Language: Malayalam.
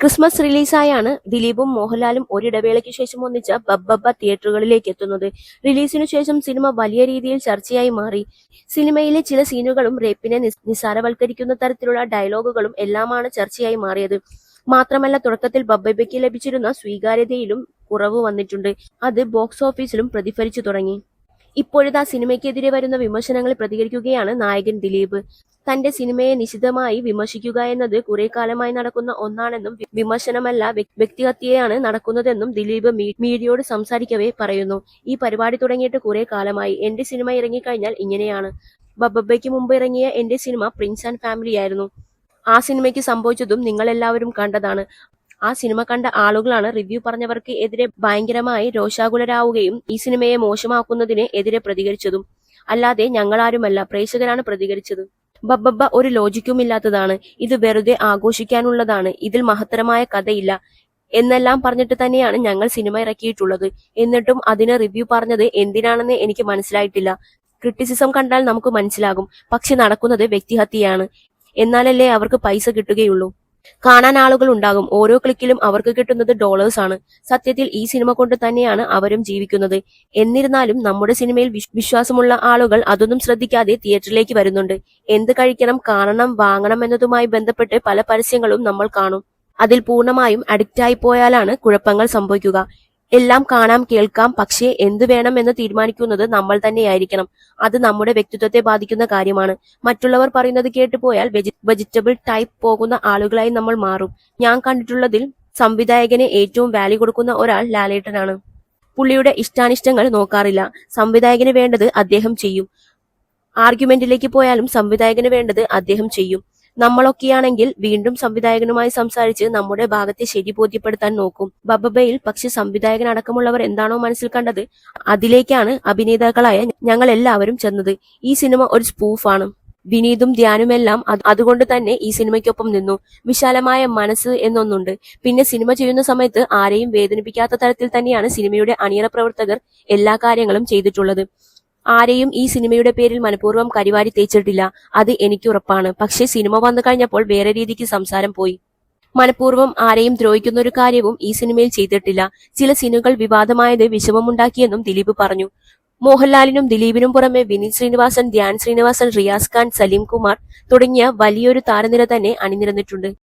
ക്രിസ്മസ് റിലീസായാണ് ദിലീപും മോഹൻലാലും ഒരിടവേളയ്ക്ക് ശേഷം ഒന്നിച്ച ബബ്ബബ്ബ തിയേറ്ററുകളിലേക്ക് എത്തുന്നത്. റിലീസിനു ശേഷം സിനിമ വലിയ രീതിയിൽ ചർച്ചയായി മാറി. സിനിമയിലെ ചില സീനുകളും റേപ്പിനെ നിസ്സാരവൽക്കരിക്കുന്ന തരത്തിലുള്ള ഡയലോഗുകളും എല്ലാമാണ് ചർച്ചയായി മാറിയത്. മാത്രമല്ല തുടക്കത്തിൽ ബബ്ബയ്ക്ക് ലഭിച്ചിരുന്ന സ്വീകാര്യതയിലും കുറവ് വന്നിട്ടുണ്ട്. അത് ബോക്സ് ഓഫീസിലും പ്രതിഫലിച്ചു തുടങ്ങി. ഇപ്പോഴിതാ സിനിമയ്ക്കെതിരെ വരുന്ന വിമർശനങ്ങൾ പ്രതികരിക്കുകയാണ് നായകൻ ദിലീപ്. തന്റെ സിനിമയെ നിശിതമായി വിമർശിക്കുക എന്നത് കുറെ കാലമായി നടക്കുന്ന ഒന്നാണെന്നും വിമർശനമല്ല വ്യ- വ്യക്തിഹത്യയാണ് നടക്കുന്നതെന്നും ദിലീപ് മീഡിയയോട് സംസാരിക്കവേ പറയുന്നു. ഈ പരിപാടി തുടങ്ങിയിട്ട് കുറെ കാലമായി എന്റെ സിനിമ ഇറങ്ങിക്കഴിഞ്ഞാൽ ഇങ്ങനെയാണ്. ബബ്ബയ്ക്ക് മുമ്പ് ഇറങ്ങിയ എന്റെ സിനിമ പ്രിൻസ് ആൻഡ് ഫാമിലി ആയിരുന്നു. ആ സിനിമയ്ക്ക് സംഭവിച്ചതും നിങ്ങളെല്ലാവരും കണ്ടതാണ്. ആ സിനിമ കണ്ട ആളുകളാണ് റിവ്യൂ പറഞ്ഞവർക്ക് എതിരെ ഭയങ്കരമായി രോഷാകുലരാവുകയും ഈ സിനിമയെ മോശമാക്കുന്നതിന് എതിരെ പ്രതികരിച്ചതും. അല്ലാതെ ഞങ്ങളാരുമല്ല പ്രേക്ഷകരാണ് പ്രതികരിച്ചത്. ബബ്ബബ്ബ ഒരു ലോജിക്കുമില്ലാത്തതാണ്. ഇത് വെറുതെ ആഘോഷിക്കാനുള്ളതാണ്. ഇതിൽ മഹത്തരമായ കഥയില്ല. എന്നെല്ലാം പറഞ്ഞിട്ട് തന്നെയാണ് ഞങ്ങൾ സിനിമ ഇറക്കിയിട്ടുള്ളത്. എന്നിട്ടും അതിന് റിവ്യൂ പറഞ്ഞത് എന്തിനാണെന്ന് എനിക്ക് മനസ്സിലായിട്ടില്ല. ക്രിറ്റിസിസം കണ്ടാൽ നമുക്ക് മനസ്സിലാകും. പക്ഷെ നടക്കുന്നത് വ്യക്തിഹത്യയാണ്. എന്നാലല്ലേ അവർക്ക് പൈസ കിട്ടുകയുള്ളൂ. കാണാൻ ആളുകൾ ഉണ്ടാകും. ഓരോ ക്ലിക്കിലും അവർക്ക് കിട്ടുന്നത് ഡോളേഴ്സ് ആണ്. സത്യത്തിൽ ഈ സിനിമ കൊണ്ട് തന്നെയാണ് അവരും ജീവിക്കുന്നത്. എന്നിരുന്നാലും നമ്മുടെ സിനിമയിൽ വിശ്വാസമുള്ള ആളുകൾ അതൊന്നും ശ്രദ്ധിക്കാതെ തിയേറ്ററിലേക്ക് വരുന്നുണ്ട്. എന്ത് കഴിക്കണം കാണണം വാങ്ങണം എന്നതുമായി ബന്ധപ്പെട്ട് പല പരസ്യങ്ങളും നമ്മൾ കാണും. അതിൽ പൂർണമായും അഡിക്റ്റായി പോയാലാണ് കുഴപ്പങ്ങൾ സംഭവിക്കുക. എല്ലാം കാണാം കേൾക്കാം പക്ഷേ എന്ത് വേണം എന്ന് തീരുമാനിക്കുന്നത് നമ്മൾ തന്നെയായിരിക്കണം. അത് നമ്മുടെ വ്യക്തിത്വത്തെ ബാധിക്കുന്ന കാര്യമാണ്. മറ്റുള്ളവർ പറയുന്നത് കേട്ടു പോയാൽ വെജിറ്റബിൾ ടൈപ്പ് പോകുന്ന ആളുകളായി നമ്മൾ മാറും. ഞാൻ കണ്ടിട്ടുള്ളതിൽ സംവിധായകന് ഏറ്റവും വാല്യൂ കൊടുക്കുന്ന ഒരാൾ ലാലേട്ടനാണ്. പുള്ളിയുടെ ഇഷ്ടാനിഷ്ടങ്ങൾ നോക്കാറില്ല. സംവിധായകന് വേണ്ടത് അദ്ദേഹം ചെയ്യും. ആർഗ്യുമെന്റിലേക്ക് പോയാലും സംവിധായകന് വേണ്ടത് അദ്ദേഹം ചെയ്യും. നമ്മളൊക്കെയാണെങ്കിൽ വീണ്ടും സംവിധായകനുമായി സംസാരിച്ച് നമ്മുടെ ഭാഗത്തെ ശരി ബോധ്യപ്പെടുത്താൻ നോക്കും. ബബബയിൽ പക്ഷെ സംവിധായകൻ അടക്കമുള്ളവർ എന്താണോ മനസ്സിൽ കണ്ടത് അതിലേക്കാണ് അഭിനേതാക്കളായ ഞങ്ങൾ എല്ലാവരും ചെന്നത്. ഈ സിനിമ ഒരു സ്പൂഫാണ്. വിനീതും ധ്യാനുമെല്ലാം അതുകൊണ്ട് തന്നെ ഈ സിനിമയ്ക്കൊപ്പം നിന്നു. വിശാലമായ മനസ്സ് എന്നൊന്നുണ്ട്. പിന്നെ സിനിമ ചെയ്യുന്ന സമയത്ത് ആരെയും വേദനിപ്പിക്കാത്ത തരത്തിൽ തന്നെയാണ് സിനിമയുടെ അണിയറ പ്രവർത്തകർ എല്ലാ കാര്യങ്ങളും ചെയ്തിട്ടുള്ളത്. ആരെയും ഈ സിനിമയുടെ പേരിൽ മനഃപൂർവം കരിവാരി തേച്ചിട്ടില്ല. അത് എനിക്ക് ഉറപ്പാണ്. പക്ഷേ സിനിമ വന്നു കഴിഞ്ഞപ്പോൾ വേറെ രീതിക്ക് സംസാരം പോയി. മനഃപൂർവം ആരെയും ദ്രോഹിക്കുന്ന ഒരു കാര്യവും ഈ സിനിമയിൽ ചെയ്തിട്ടില്ല. ചില സിനിമകൾ വിവാദമായത് വിഷമമുണ്ടാക്കിയെന്നും ദിലീപ് പറഞ്ഞു. മോഹൻലാലിനും ദിലീപിനും പുറമെ വിനീത് ശ്രീനിവാസൻ ധ്യാൻ ശ്രീനിവാസൻ റിയാസ് ഖാൻ സലീം കുമാർ തുടങ്ങിയ വലിയൊരു താരനിര തന്നെ അണിനിരന്നിട്ടുണ്ട്.